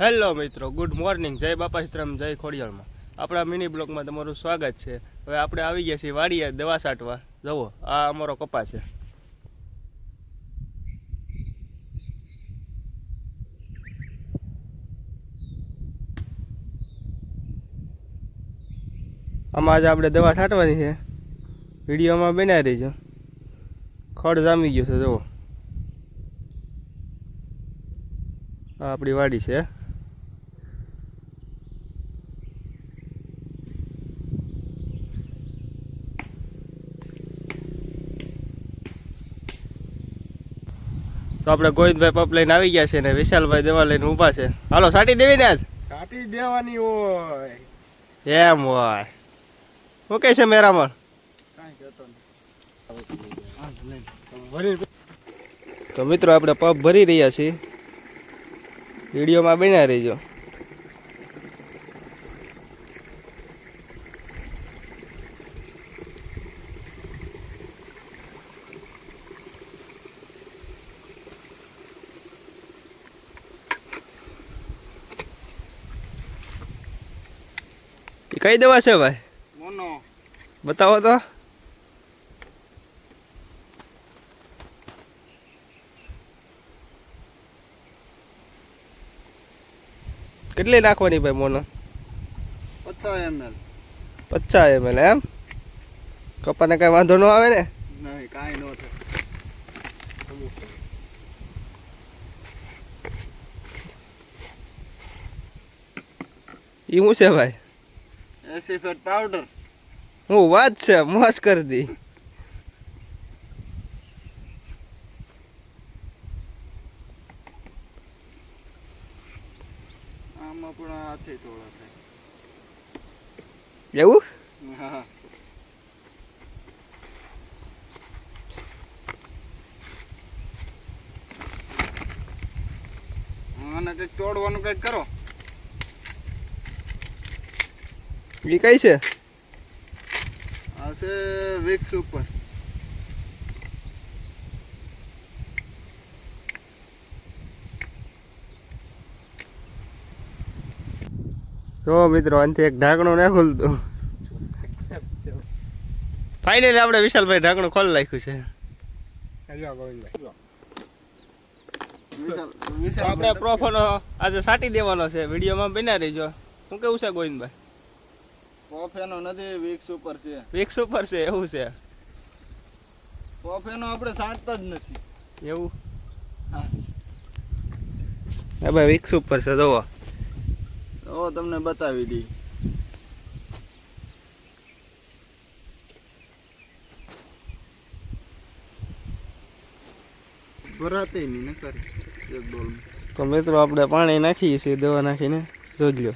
Hello મિત્રો, good morning. જય બાપા સીતરામ જય ખોડિયાળમાં આપણા મિની બ્લોકમાં તમારું સ્વાગત છે. હવે આપણે આવી ગયા છીએ વાડીએ દવા છાંટવા જવો આ અમારો કપા છે. આમાં આજે આપણે દવા છાંટવાની છે. વિડીયોમાં બનાવી રહીજો ખડ જામી ગયો છે, જુઓ. આ આપણી વાડી છે. તો આપણે ગોવિંદભાઈ પપ લઈને આવી ગયા છે ને વિશાલભાઈ દેવા લઈને ઊભા છે. હાલો સાટી દેવી ને આજ? કાઢી દેવાની હોય. એમ હોય. શું કહે છે મેરામણ? તો મિત્રો આપણે પપ ભરી રહ્યા છીએ. વિડીયોમાં બન્યા રહીજો. એ કઈ દવા છે ભાઈ? મોનો. બતાવો તો. કેટલી નાખવાની ભાઈ મોનો? પચાસ એમએલ પચાસ એમએલ એમ? કપાને કઈ વાંધો ન આવે ને? નહીં કાંઈ ન થાય. એ શું છે ભાઈ? એસી ફેટ પાવડર હું વાત છે મોસ કરી દી. આમાં પણ હાથે થોડા થાય. એવું? હા. અને કંઈક તોડવાનું કંઈક કરો. એ કઈ છે? આ છે વિક્સ ઉપર. જો મિત્રો આનથી એક ઢાંકણું ના ખુલતું ફાઇનલી આપણે વિશાલભાઈ ઢાંકણું ખોલી નાખ્યું છે. તો આપણે પ્રોફોનો આજે સાટી દેવાનો છે. વિડીયોમાં બન્યા રહીજો. શું કેવું છે ગોવિંદભાઈ? કોફેનો નથી વિક્સ ઉપર છે. વિક્સ ઉપર છે એવું છે? કોફેનો આપણે છાંટતા જ નથી. એવું? હા. ભાઈ વિક્સ ઉપર છે જોવો તો તમને બતાવી દઈ. ભરાતે નહીં ને કરી એક ડોલ તો મિત્રો આપણે પાણી નાખીએ છીએ દવા નાખીને જોઈ લો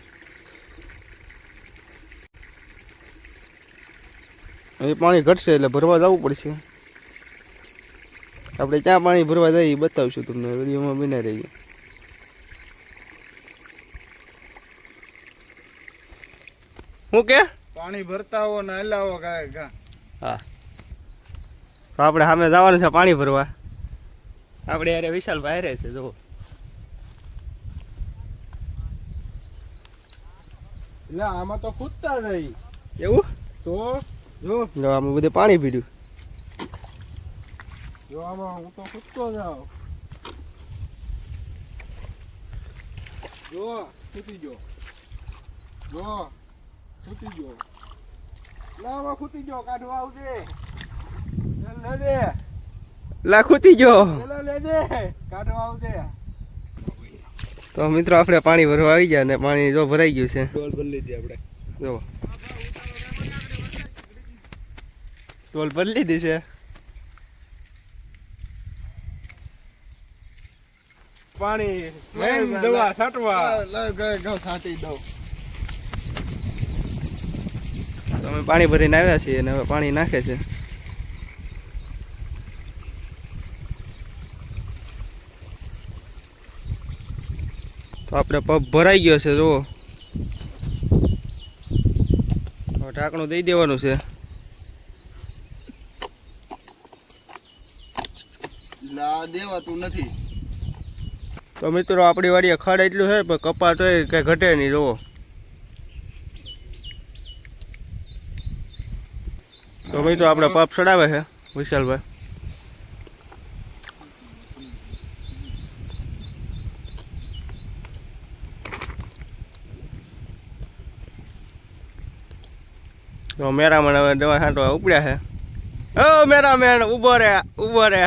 એ પાણી ઘટશે એટલે ભરવા જવું પડશે. આપણે ક્યાં પાણી ભરવા જઈએ એ બતાવશું તમને. વિડીયોમાં બીને રહીએ. શું કે? પાણી ભરતા હો ને હલાવો ઘા હા. તો આપણે સામે જવાનું છે પાણી ભરવા. આપણે યારે વિશાલભાઈ રહે છે જો એટલે આમાં તો ખૂદતા નહીં. એવું? તો જો. જો આમાં બધે પાણી પીડ્યું જો આમાં હું તો કૂદતો જાઉં. જો ખૂતી જો જો ખૂતી જો લાવા ખૂતી ગયો કાઢવા આવજે. લે દે લાખુતી કાઢવા આવજે. તો મિત્રો આપણે પાણી ભરવા આવી ગયા ને પાણી જો ભરાઈ ગયું છે. ડોલ બદલી દે આપણે. જો. ટોલ પર લીધી છે પાણી દવા છાંટવા છાંટી દઉં અમે પાણી ભરીને આવ્યા છીએ અને હવે પાણી નાખે છે. તો આપણે પગ ભરાઈ ગયો છે જુઓ. ઢાંકણું દઈ દેવાનું છે લા દેવાતું નથી. તો મિત્રો, આપણી વાડીએ ખડ એટલું છે, પણ કપા તો કંઈ ઘટે નહીં, જુઓ. તો મિત્રો, આપણે પાપ ચડાવે છે, વિશાલભાઈ. તો મેરામણ હવે દવા છાંટવા ઉપડ્યા છે. ઓ, મેરામણ, ઊભો રે ઊભો રે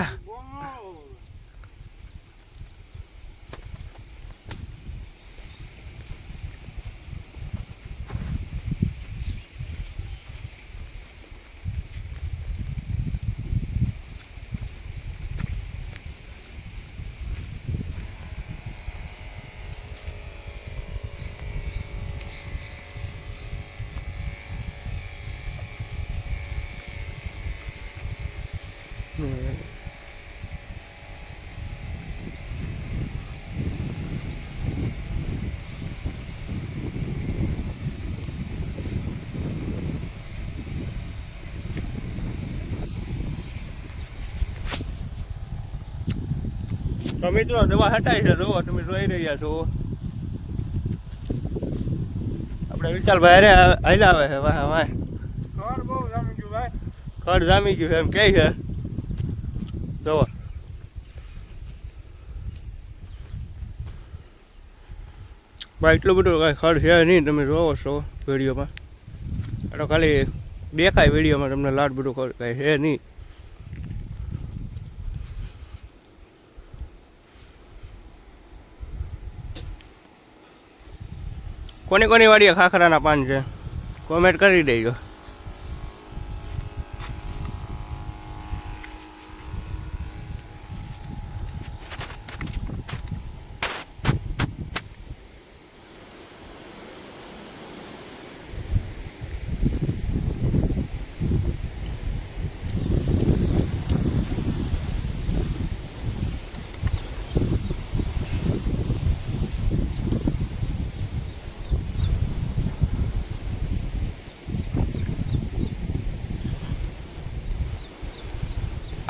તો મિત્રો દવા હટાવી છે જુઓ તમે જોઈ રહ્યા છો. આપણે વિશાલભાઈ અરે હલાવે છે વાહ વાહ. ખબર બહુ જામી ગયું ભાઈ. ખડ જામી ગયું એમ કે છે. જુઓ ભાઈ એટલું બધું કાંઈ ખડ છે નહીં તમે જોવો છો વિડીયોમાં. એટલે ખાલી દેખાય વિડીયોમાં તમને લાડ બધું ખડ કાંઈ છે નહીં. કોની કોની વાડીએ ખાખરાના પાન છે? કોમેન્ટ કરી દેજો.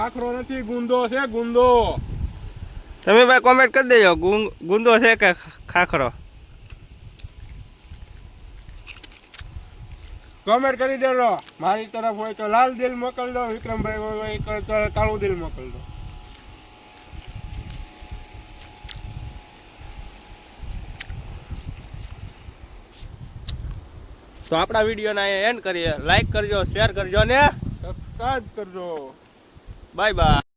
આખરો નથી ગુંદો છે ગુંદો. તમે ભાઈ કોમેન્ટ કરી દેજો ગુંદો છે કે ખાખરો? કોમેન્ટ કરી દેજો. મારી તરફ હોય તો લાલ દિલ મોકલજો વિક્રમભાઈ હોય તો કાળું દિલ મોકલજો તો આપણા વિડીયોના એન્ડ કરીએ. લાઈક કરજો શેર કરજો ને. સબસ્ક્રાઈબ કરજો. Bye bye.